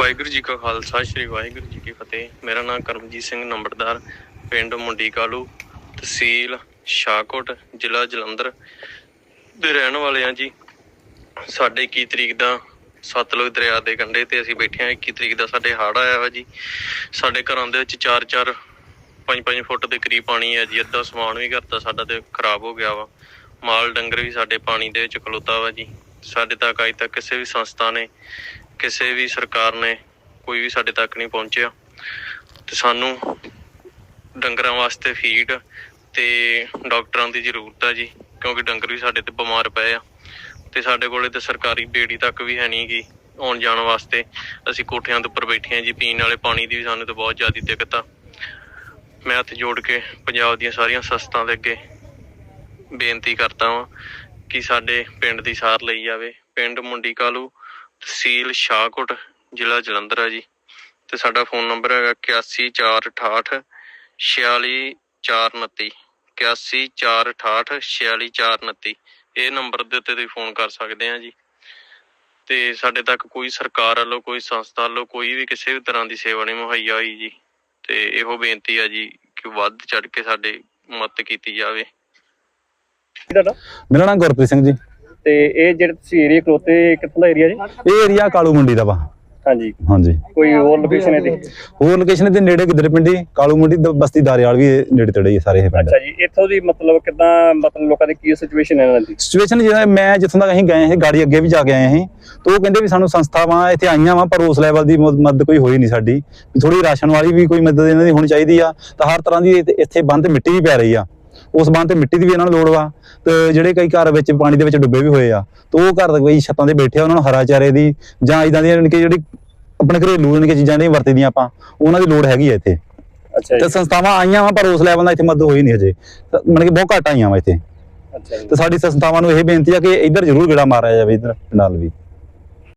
ਵਾਹਿਗੁਰੂ ਜੀ ਕਾ ਖਾਲਸਾ, ਸ੍ਰੀ ਵਾਹਿਗੁਰੂ ਜੀ ਕੀ ਫਤਿਹ। ਮੇਰਾ ਨਾਮ ਕਰਮਜੀਤ ਸਿੰਘ ਨੰਬਰਦਾਰ, ਪਿੰਡ ਮੁੰਡੀ ਕਾਲੂ ਤਹਿਸੀਲ ਸ਼ਾਹਕੋਟ, ਜ਼ਿਲ੍ਹਾ ਜਲੰਧਰ ਦੇ ਰਹਿਣ ਵਾਲੇ ਆ ਜੀ। ਸਾਡੇ 21 ਤਰੀਕ ਦਾ ਸਤਲੁਜ ਦਰਿਆ ਦੇ ਕੰਢੇ ਤੇ ਅਸੀਂ ਬੈਠੇ ਆ 21 ਤਰੀਕ ਦਾ ਸਾਡੇ ਹੜ੍ਹ ਆਇਆ ਵਾ ਜੀ। ਸਾਡੇ ਘਰਾਂ ਦੇ ਵਿੱਚ 4-4 5-5 ਫੁੱਟ ਦੇ ਕਰੀਬ ਪਾਣੀ ਆ ਜੀ। ਅੱਧਾ ਸਮਾਨ ਵੀ ਘਰ ਦਾ ਸਾਡਾ ਤੇ ਖਰਾਬ ਹੋ ਗਿਆ ਵਾ। ਮਾਲ, ਡੰਗਰ ਵੀ ਸਾਡੇ ਪਾਣੀ ਦੇ ਵਿੱਚ ਖਲੋਤਾ ਵਾ ਜੀ। ਸਾਡੇ ਤੱਕ ਅਜੇ ਤੱਕ ਕਿਸੇ ਵੀ ਸੰਸਥਾ ਨੇ ਕਿਸੇ ਵੀ ਸਰਕਾਰ ਨੇ ਕੋਈ ਵੀ ਸਾਡੇ ਤੱਕ ਨਹੀਂ ਪਹੁੰਚਿਆ। ਤੇ ਸਾਨੂੰ ਡੰਗਰਾਂ ਵਾਸਤੇ ਫੀਡ ਤੇ ਡਾਕਟਰਾਂ ਦੀ ਜ਼ਰੂਰਤ ਆ ਜੀ, ਕਿਉਂਕਿ ਡੰਗਰ ਵੀ ਸਾਡੇ ਤੇ ਬਿਮਾਰ ਪਏ ਆ। ਤੇ ਸਾਡੇ ਕੋਲੇ ਤੇ ਸਰਕਾਰੀ ਬੇੜੀ ਤੱਕ ਵੀ ਹੈ ਨਹੀਂ ਗੀ ਆਉਣ ਜਾਣ ਵਾਸਤੇ। ਅਸੀਂ ਕੋਠਿਆਂ ਦੇ ਉੱਪਰ ਬੈਠੇ ਆ ਜੀ, ਪੀਣ ਵਾਲੇ ਪਾਣੀ ਦੀ ਵੀ ਸਾਨੂੰ ਤੇ ਬਹੁਤ ਜ਼ਿਆਦਾ ਦਿੱਕਤ ਆ। ਮੈਂ ਹੱਥ ਜੋੜ ਕੇ ਪੰਜਾਬ ਦੀਆਂ ਸਾਰੀਆਂ ਸੰਸਥਾਵਾਂ ਦੇ ਅੱਗੇ ਬੇਨਤੀ ਕਰਦਾ ਹਾਂ ਕਿ ਸਾਡੇ ਪਿੰਡ ਦੀ ਸਾਰ ਲਈ ਜਾਵੇ। ਪਿੰਡ ਮੁੰਡੀ ਕਾਲੂ ਤਹਿਸੀਲ ਸ਼ਾਹਕੋਟ, ਜ਼ਿਲ੍ਹਾ ਜਲੰਧਰ ਹੈ ਜੀ। ਤੇ ਸਾਡਾ ਫੋਨ ਨੰਬਰ ਹੈਗਾ 814868 46429 814868 46429 ਇਹ ਨੰਬਰ ਦੇ ਉੱਤੇ ਤੁਸੀਂ ਫੋਨ ਕਰ ਸਕਦੇ ਆ ਜੀ। ਤੇ ਸਾਡੇ ਤੱਕ ਕੋਈ ਸਰਕਾਰ ਵੱਲੋਂ, ਕੋਈ ਸੰਸਥਾ ਵੱਲੋਂ, ਕੋਈ ਵੀ ਕਿਸੇ ਵੀ ਤਰ੍ਹਾਂ ਦੀ ਸੇਵਾ ਨਹੀਂ ਮੁਹੱਈਆ ਹੋਈ ਜੀ। ਤੇ ਇਹੋ ਬੇਨਤੀ ਆ ਜੀ ਕਿ ਵੱਧ ਚੜ ਕੇ ਸਾਡੇ ਮਦਦ ਕੀਤੀ ਜਾਵੇ। ਮੇਰਾ ਨਾਮ ਗੁਰਪ੍ਰੀਤ ਸਿੰਘ ਜੀ। ਤੇ ਇਹ ਜਿਹੜੇ ਤੁਸੀਂ ਏਰੀਆ ਖਲੋਤੇ ਕਿੱਥੋਂ ਦਾ ਏਰੀਆ ਜੀ? ਇਹ ਏਰੀਆ ਕਾਲੂ ਮੰਡੀ ਦਾ ਵਾ। ਹਾਂਜੀ। ਹਾਂਜੀ। ਕੋਈ ਹੋਰ ਲੋਕੇਸ਼ਨ ਹੈ ਦੀ ਹੋਰ ਲੋਕੇਸ਼ਨ ਦੇ ਨੇੜੇ ਗਿੱਦੜ ਪਿੰਡੀ? ਕਾਲੂ ਮੰਡੀ ਦ- ਬਸਤੀ ਦਾਰੇਵਾਲ ਵੀ ਨੇੜੇ ਤੇੜੇ ਹੀ ਸਾਰੇ ਇਹ ਪਿੰਡ। ਅੱਛਾ ਜੀ ਇੱਥੋਂ ਦੀ ਮਤਲਬ ਕਿਦਾਂ ਮਤਲਬ ਲੋਕਾਂ ਦੀ ਕੀ ਸਿਚੁਏਸ਼ਨ ਹੈ ਇਹਨਾਂ ਦੀ? ਸਿਚੁਏਸ਼ਨ ਜਿਹੜਾ ਮੈਂ ਜਿੱਥੋਂ ਤੱਕ ਅਸੀਂ ਗਏ ਇਹ ਗਾੜੀ ਅੱਗੇ ਵੀ ਜਾ ਕੇ ਆਏ ਅਸੀਂ ਤਾਂ ਉਹ ਕਹਿੰਦੇ ਵੀ ਸਾਨੂੰ ਸੰਸਥਾਵਾਂ ਇੱਥੇ ਆਈਆਂ ਵਾ ਪਰ ਉਸ ਲੈਵਲ ਦੀ ਮਦ- ਮਦਦ ਕੋਈ ਹੋਈ ਨਹੀਂ ਸਾਡੀ। ਥੋੜੀ ਰਾਸ਼ਨ ਵਾਲੀ ਵੀ ਕੋਈ ਮਦਦ ਇਹਨਾਂ ਦੀ ਹੋਣੀ ਚਾਹੀਦੀ ਆ ਤਾਂ ਹਰ ਤਰ੍ਹਾਂ ਦੀ ਇੱਥੇ ਬੰਦ ਮਿੱਟੀ ਵੀ ਪੈ ਰਹੀ ਆ। ਉਸ ਬੰਦ ਤੇ ਮਿੱਟੀ ਦੀ ਵੀ ਇਹਨਾਂ ਨੂੰ ਲੋੜ ਵਾ ਤੇ ਜਿਹੜੇ ਕਈ ਘਰ ਵਿੱਚ ਪਾਣੀ ਦੇ ਵਿੱਚ ਡੁੱਬੇ ਵੀ ਹੋਏ ਆ ਤਾਂ ਉਹ ਘਰ ਦੇ ਕੋਈ ਛੱਤਾਂ ਦੇ ਬੈਠੇ ਆ ਉਹਨਾਂ ਨੂੰ ਹਰਾ ਚਾਰੇ ਦੀ ਜਾਂ ਇਦਾਂ ਦੀਆਂ ਕਿ ਜਿਹੜੀ ਆਪਣੇ ਘਰੇਲੂ ਯਾਨੀ ਕਿ ਚੀਜ਼ਾਂ ਜਿਹੜੀਆਂ ਵਰਤੀਦੀਆਂ ਆਪਾਂ ਉਹਨਾਂ ਦੀ ਲੋੜ ਹੈਗੀ ਆ ਇੱਥੇ। ਅੱਛਾ ਤੇ ਸੰਸਥਾਵਾਂ ਆਈਆਂ ਵਾ ਪਰ ਉਸ ਲੈਵਲ ਦਾ ਇੱਥੇ ਮਦਦ ਹੋਈ ਨਹੀਂ ਅਜੇ ਮਤਲਬ ਕਿ ਬਹੁਤ ਘੱਟ ਆਈਆਂ ਵਾ ਇੱਥੇ। ਤੇ ਸਾਡੀ ਸੰਸਥਾਵਾਂ ਨੂੰ ਇਹ ਬੇਨਤੀ ਆ ਕਿ ਇੱਧਰ ਜ਼ਰੂਰ ਗੇੜਾ ਮਾਰਿਆ ਜਾਵੇ ਇੱਧਰ ਨਾਲ ਵੀ।